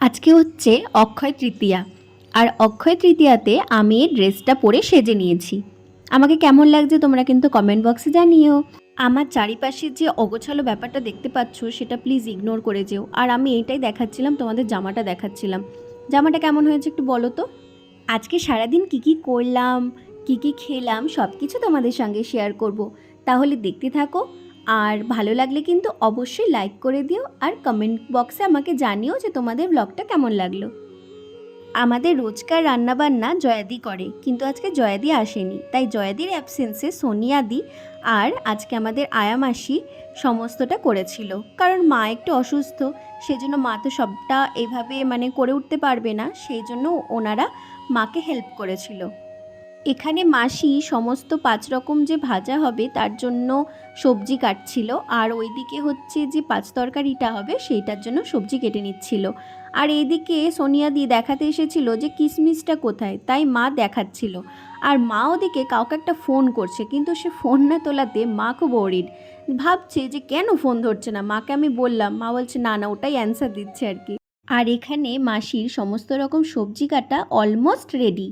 আজকে হচ্ছে অক্ষয় তৃতীয়া। আর অক্ষয় তৃতীয়াতে আমি এই ড্রেসটা পরে সেজে নিয়েছি। আমাকে কেমন লাগছে তোমরা কিন্তু কমেন্ট বক্সে জানিও। আমার চারিপাশে যে অগোছালো ব্যাপারটা দেখতে পাচ্ছ, সেটা প্লিজ ইগনোর করে যেও। আর আমি এইটাই দেখাচ্ছিলাম, তোমাদের জামাটা দেখাচ্ছিলাম। জামাটা কেমন হয়েছে একটু বলো তো? আজকে সারাদিন কি কি করলাম, কি কি খেলাম সব কিছু তোমাদের সঙ্গে শেয়ার করব। তাহলে দেখতে থাকো আর ভালো লাগলে কিন্তু অবশ্যই লাইক করে দিও আর কমেন্ট বক্সে আমাকে জানিও যে তোমাদের ব্লগটা কেমন লাগল। আমাদের রোজকার রান্নাবান্না জয়াদি করে, কিন্তু আজকে জয়াদি আসেনি, তাই জয়াদির অ্যাবসেন্সে সোনিয়াদি আর আজকে আমাদের আয়ামাসি সমস্তটা করেছিল। কারণ মা একটু অসুস্থ, সেজন্য মা তো সবটা এভাবে মানে করে উঠতে পারবে না, সেই জন্য ওনারা মাকে হেল্প করেছিল। এখানে মাসি সমস্ত পাঁচ রকম যে ভাজা হবে তার জন্য সবজি কাটছিল। আর ওইদিকে হচ্ছে যে পাঁচ তরকারিটা হবে সেইটার জন্য সবজি কেটে নিচ্ছিল। আর এইদিকে সোনিয়াদি দেখাতে এসেছিল যে কিসমিসটা কোথায়, তাই মা দেখাচ্ছিল। আর মা ওদিকে কাউকে একটা ফোন করছে, কিন্তু সে ফোন না তোলাতে মা খুব ওরিড ভাবছে যে কেন ফোন ধরছে না? মাকে আমি বললাম, মা বলছে, না না, ওটাই অ্যান্সার দিচ্ছে আর কি। আর এখানে মাসির সমস্ত রকম সবজি কাটা অলমোস্ট রেডি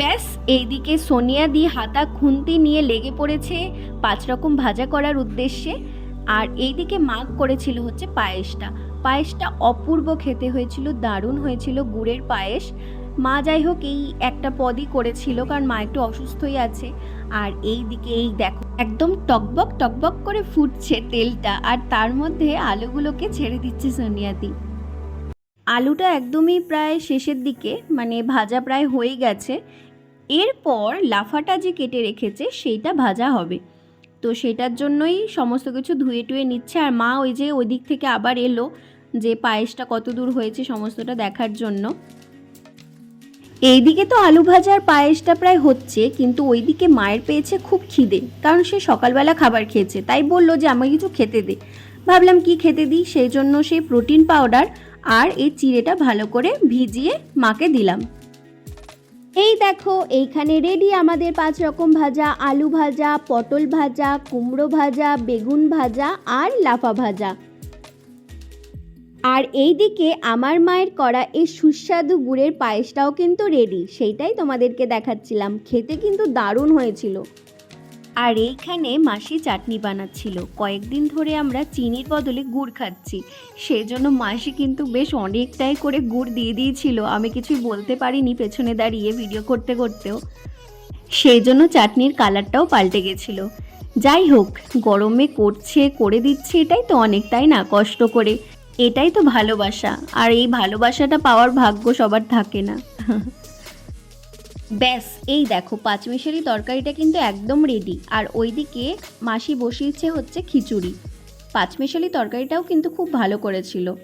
ব্যাস, এইদিকে সোনিয়া দি হাতা খুন্তি নিয়ে লেগে পড়েছে পাঁচ রকম ভাজা করার উদ্দেশ্যে। আর এইদিকে মাগ করেছিল হচ্ছে পায়েসটা। পায়েসটা অপূর্ব খেতে হয়েছিল, দারুণ হয়েছিল, গুড়ের পায়েস। মা যাই হোক, এই একটা পদই করেছিল কারণ মা একটু অসুস্থই আছে। আর এই দিকে এই দেখো, একদম টকবক টকবক করে ফুটছে তেলটা। আর তার মধ্যে আলুগুলোকে ছেড়ে দিচ্ছে সোনিয়াদি আলুটা একদমই প্রায় শেষের দিকে মানে ভাজা প্রায় হয়ে গেছে। এরপর লাফাটা যে কেটে রেখেছে, সেইটা ভাজা হবে। তো সেটার জন্যই সমস্ত কিছু ধুয়ে টুয়ে নিচ্ছে। আর মা ওই যে ওই দিক থেকে আবার এলো যে পায়েসটা কত দূর হয়েছে সমস্তটা দেখার জন্য। এইদিকে তো আলু ভাজার পায়েসটা প্রায় হচ্ছে, কিন্তু ওইদিকে মায়ের পেয়েছে খুব খিদে, কারণ সে সকালবেলা খাবার খেয়েছে। তাই বলল যে আমাকে কিছু খেতে দে। ভাবলাম, কি খেতে দিই? সেই জন্য সেই প্রোটিন পাউডার আর এই চিড়েটা ভালো করে ভিজিয়ে মাকে দিলাম। এই দেখো, এইখানে রেডি আমাদের পাঁচ রকম ভাজা, আলু ভাজা, পটল ভাজা, কুমড়ো ভাজা, বেগুন ভাজা আর লাফা ভাজা। আর এই দিকে আমার মায়ের করা এই সুস্বাদু গুড়ের পায়েসটাও কিন্তু রেডি সেইটাই তোমাদেরকে দেখাচ্ছিলাম। খেতে কিন্তু দারুণ হয়েছিল। আর এইখানে মাসি চাটনি বানাচ্ছিল। কয়েকদিন ধরে আমরা চিনির বদলে গুড় খাচ্ছি। সেই জন্য মাসি কিন্তু বেশ অনেকটাই করে গুড় দিয়ে দিয়েছিল। আমি কিছুই বলতে পারিনি পেছনে দাঁড়িয়ে ভিডিও করতে করতেও। সেই জন্য চাটনির কালারটাও পাল্টে গেছিল। যাই হোক, গরমে করছে, করে দিচ্ছে, এটাই তো অনেক তাই না কষ্ট করে। এটাই তো ভালোবাসা। আর এই ভালোবাসাটা পাওয়ার ভাগ্য সবার থাকে না। ব্যাস, এই দেখো, পাঁচমিশালি তরকারিটা কিন্তু একদম রেডি আর ওইদিকে মাসি বসিয়েছে হচ্ছে খিচুড়ি। পাঁচমিশালি তরকারিটাও কিন্তু খুব ভালো করেছিল।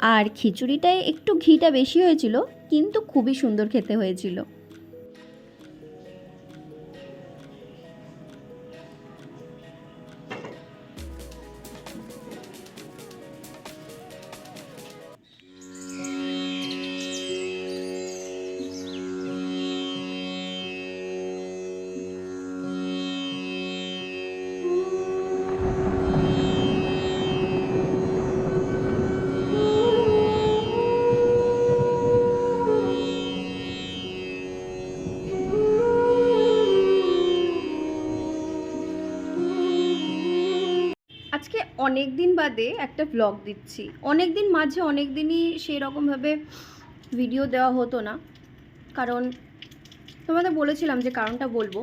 আর খিচুড়িটায় একটু ঘিটা বেশি হয়েছিল, কিন্তু খুবই সুন্দর খেতে হয়েছিল। আজকে অনেক দিন বাদে একটা ব্লগ দিচ্ছি। অনেক দিন মাঝে অনেক দিনই সেই রকমভাবে ভিডিও দেওয়া হতো না। কারণ তোমাদের বলেছিলাম যে কারণটা বলব।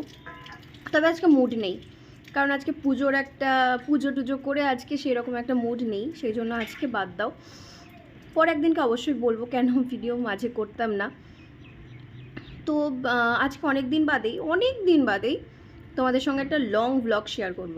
তবে আজকে মুড নেই। কারণ আজকে পুজোর একটা, পুজো টুজো করে আজকে সেরকম একটা মুড নেই। সেই জন্য আজকে বাদ দাও। পর একদিনকে অবশ্যই বলব কেন ভিডিও মাঝে করতাম না। তো আজকে অনেক দিন বাদেই অনেক দিন বাদেই তোমাদের সঙ্গে একটা লং ব্লগ শেয়ার করব।